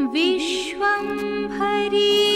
विश्वं भरी।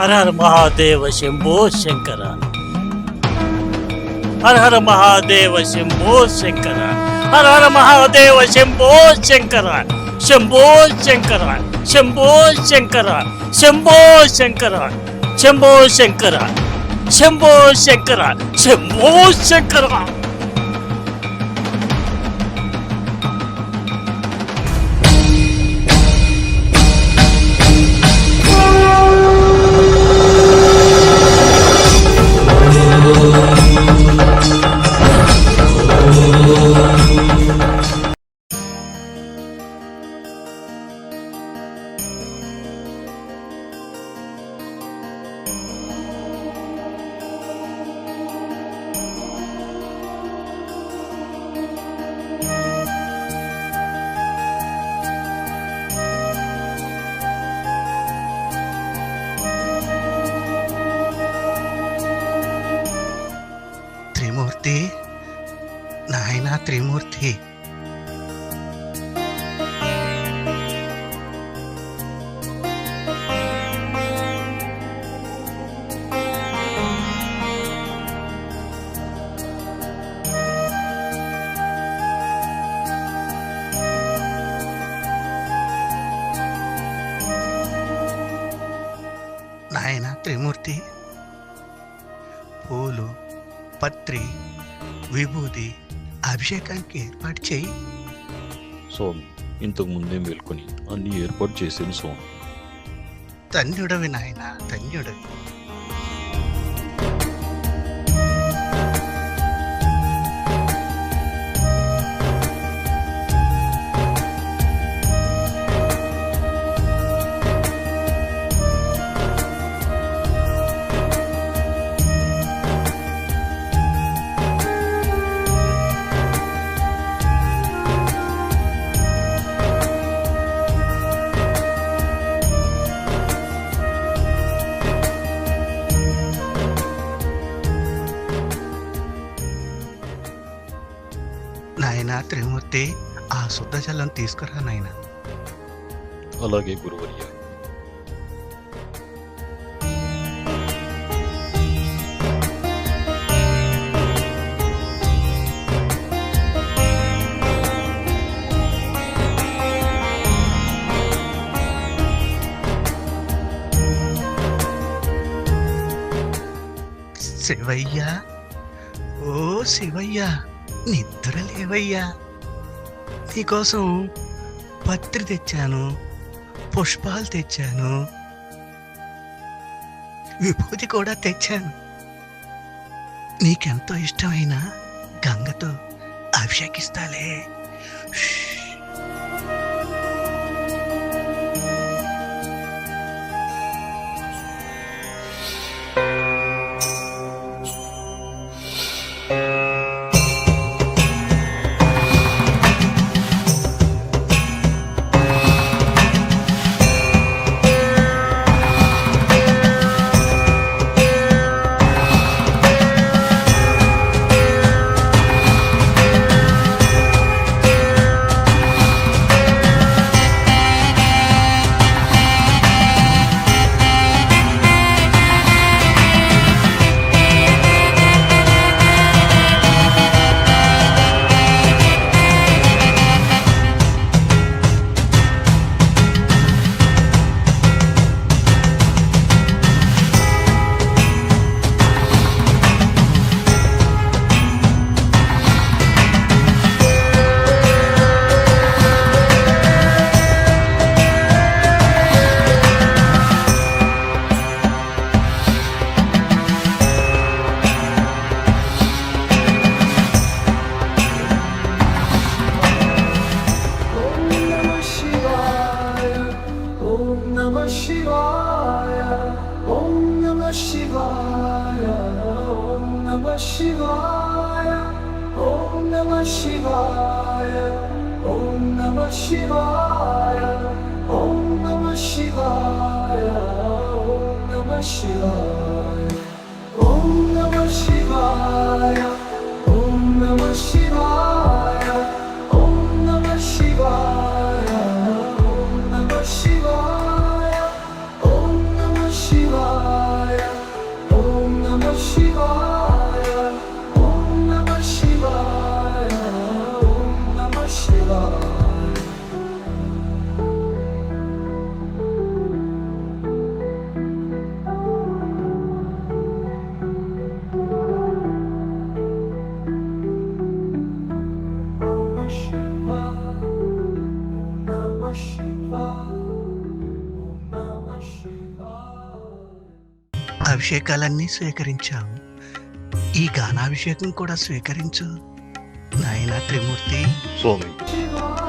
हर हर महादेव शंभो शंकर। हर हर महादेव शंभो शंकर। हर हर महादेव शंभो शंकर। शंभो शंकर। शंभो शंकर। शंभो शंकर। शंभो शंकर। शंभो शंकर। शंभो शंकर। నాయనా త్రిమూర్తి అభిషేకానికి ఏర్పాటు చేయి. స్వామి ఇంతకు ముందే మేల్కొని అన్ని ఏర్పాటు చేసాను స్వామి. ధన్యుడవి నాయన ధన్యుడవి. నాయనా త్రిమూర్తి ఆ శుద్ధ జలం తీసుకురా నాయన. అలాగే గురువర్య. శివయ్య ఓ శివయ్య. నిద్ర లేవయ్యా. నీకోసం పత్రి తెచ్చాను పుష్పాలు తెచ్చాను విభూతి కూడా తెచ్చాను. నీకెంతో ఇష్టమైన గంగతో అభిషేకిస్తాలే. అభిషేకాలన్నీ స్వీకరించాం ఈ గానాభిషేకం కూడా స్వీకరించు. నాయన త్రిమూర్తి. స్వామి.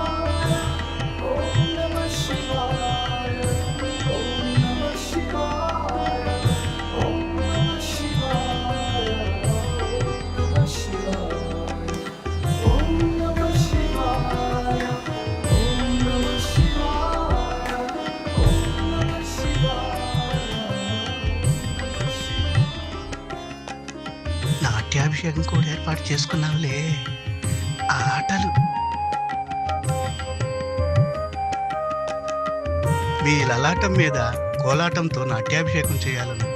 అభిషేకం కూడా ఏర్పాటు చేసుకున్నాంలే ఆ ఆటలు. వీళ్ళలాటం మీద కోలాటంతో నాట్యాభిషేకం చేయాలను.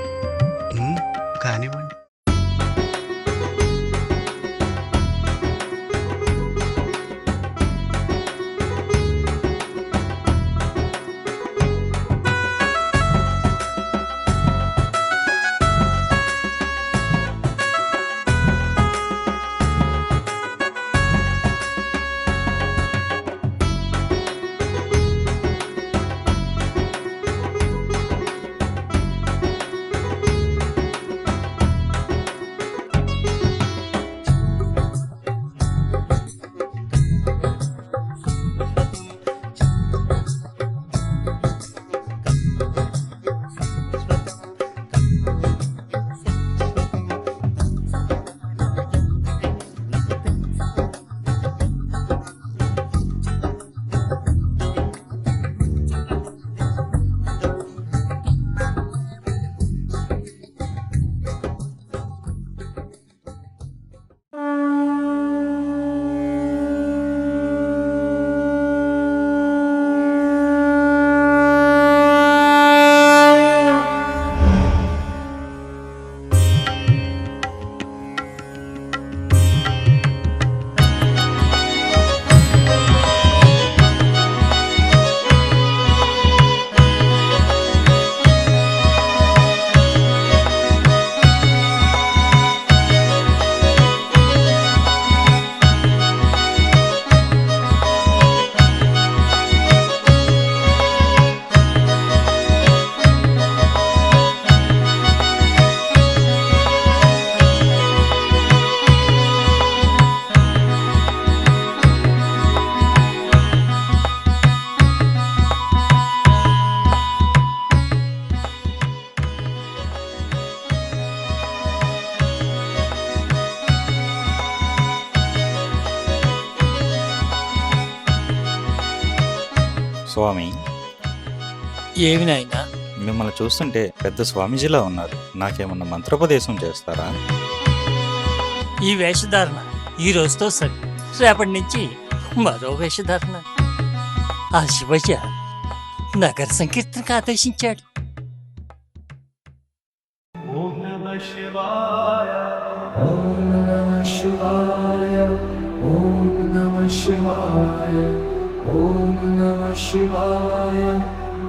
ఏమి నాయనా మిమ్మల్ని చూస్తుంటే పెద్ద స్వామీజీలా ఉన్నారు. నాకేమన్నా మంత్రోపదేశం చేస్తారా? ఈ వేషధారణ ఈ రోజుతో సరి. రేపటి నుంచి మరో వేషధారణ. ఆ శివయ్య నగర సంకీర్తనకు ఆదేశించాడు. ఓం నమ శివాయ. ఓం నమ శివాయ.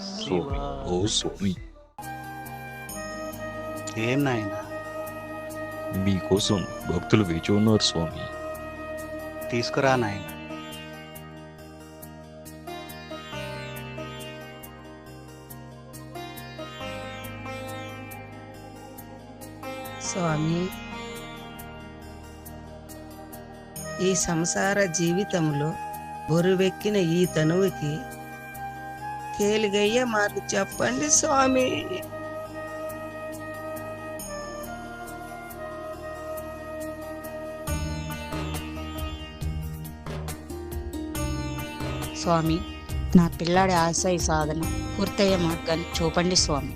స్వామి ఓ స్వామి ఏం నాయనా? మీకోసం భక్తులు వేచి ఉన్నారు స్వామి. తీసుకురా నాయన. స్వామి ఈ సంసార జీవితంలో బొరువెక్కిన ఈ తనువుకి తేలిగయ్యే మాకు చెప్పండి స్వామి. స్వామి నా పిల్లాడి ఆశయ సాధన పూర్తయ్యే మార్గాన్ని చూపండి స్వామి.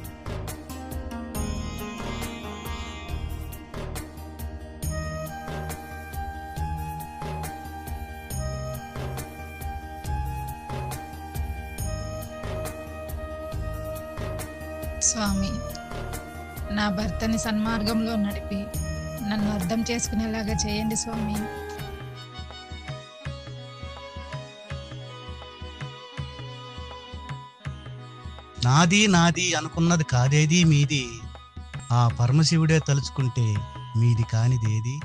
సన్మార్గంలో నడిపి నన్ను అర్థం చేసుకునేలాగా చేయండి స్వామి. నాది నాది అనుకున్నది కాదేది మీది? ఆ పరమశివుడే తలుచుకుంటే మీది కానిదేది?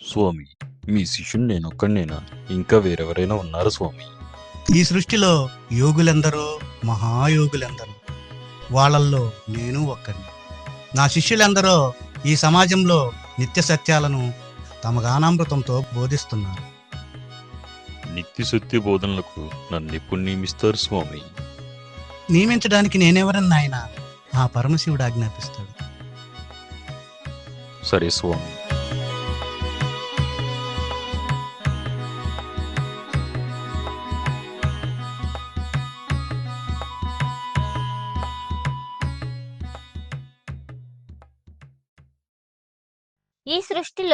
స్వామి మీ శిష్యుని నేను ఒక్కడినేనా ఇంకా వేరెవరైనా ఉన్నారు స్వామి? ఈ సృష్టిలో యోగులెందరో మహాయోగులెందరో వాళ్ళల్లో నేను ఒక్కడిని. నా శిష్యులెందరో ఈ సమాజంలో నిత్య సత్యాలను తమ గానామృతంతో బోధిస్తున్నారు. నిత్య సత్య బోధనలకు నన్ను ఎప్పుడు నియమిస్తారు స్వామి? నియమించడానికి నేనెవరని నాయన ఆ పరమశివుడు ఆజ్ఞాపిస్తాడు. సరే స్వామి.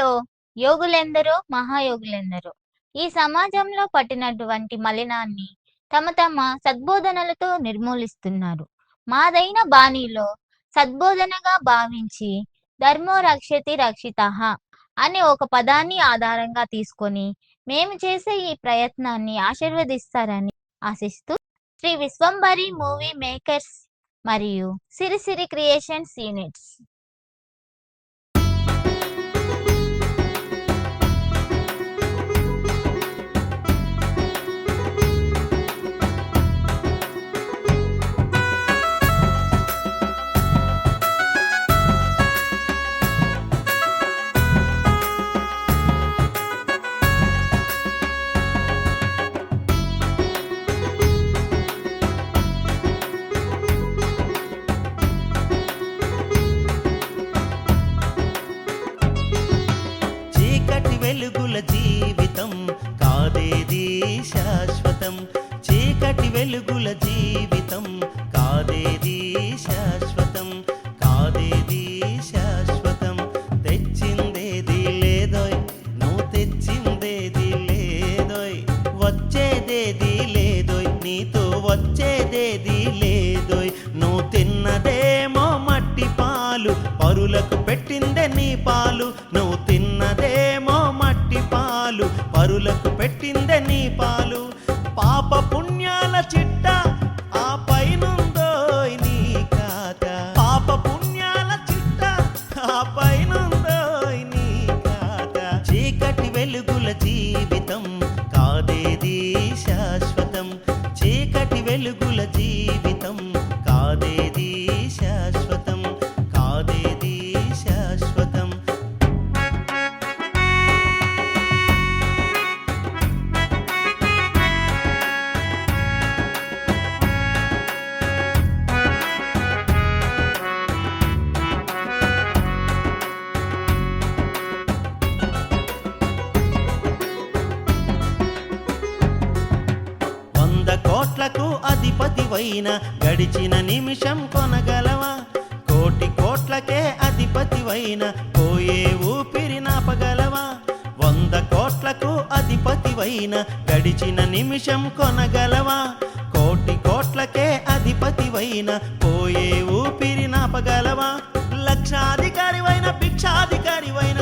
సృష్టిలో యోగులెందరో మహాయోగులెందరో ఈ సమాజంలో పట్టినటువంటి మలినాన్ని తమ తమ సద్బోధనలతో నిర్మూలిస్తున్నారు. మాదైన బాణీలో సద్బోధనగా భావించి ధర్మో రక్షతి రక్షిత అనే ఒక పదాన్ని ఆధారంగా తీసుకొని మేము చేసే ఈ ప్రయత్నాన్ని ఆశీర్వదిస్తారని ఆశిస్తూ శ్రీ విశ్వంబరి మూవీ మేకర్స్ మరియు సిరిసిరి క్రియేషన్స్ యూనిట్స్ నీ పాలు నువ్వు తిన్నదేమో మట్టి పాలు పరులకు పెట్టిందే నీ పాలు పాప పుణ్యాల చిట్ట అధిపతివైన గడిచిన నిమిషం కొనగలవా? కోటి కోట్లకే అధిపతివైన పోయే ఊపిరి నాపగలవా? వంద కోట్లకు అధిపతివైన గడిచిన నిమిషం కొనగలవా? కోటి కోట్లకే అధిపతివైన పోయే ఊపిరి నాపగలవా? లక్షాధికారివైన భిక్షాధికారివైన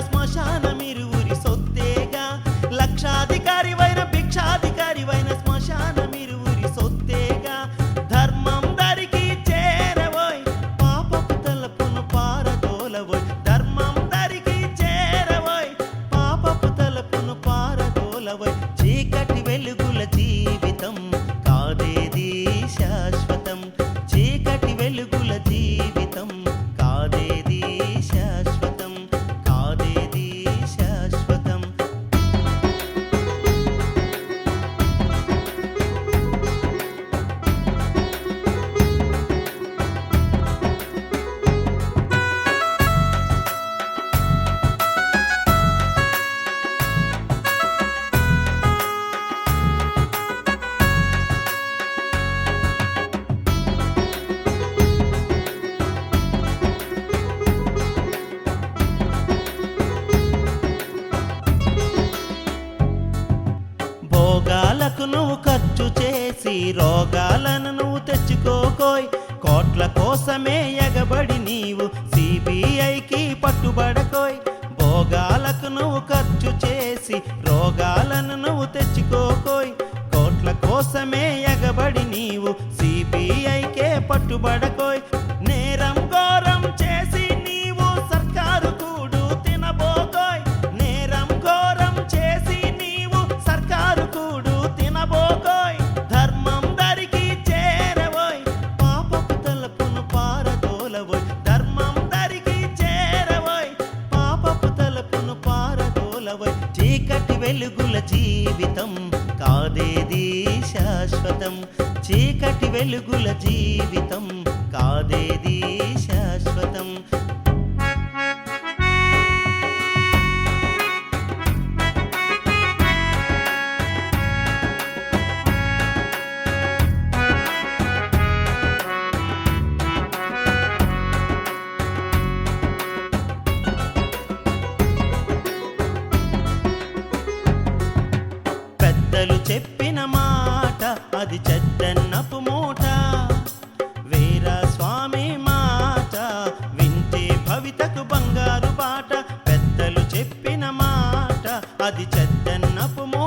భోగాలకు నువ్వు ఖర్చు చేసి రోగాలను నువ్వు తెచ్చుకోకోయ్. కోట్ల కోసమే ఎగబడి నీవు సిబిఐకే పట్టుబడకోయ్. వెలుగుల జీవితం. కాదేది శాశ్వతం. చీకటి వెలుగుల జీవితం. కాదేది శాశ్వతం. అది చెద్దన్నపు మూట. వీర స్వామి మాట వింటే భవితకు బంగారు బాట పెద్దలు చెప్పిన మాట అది చెద్దన్నపు మూట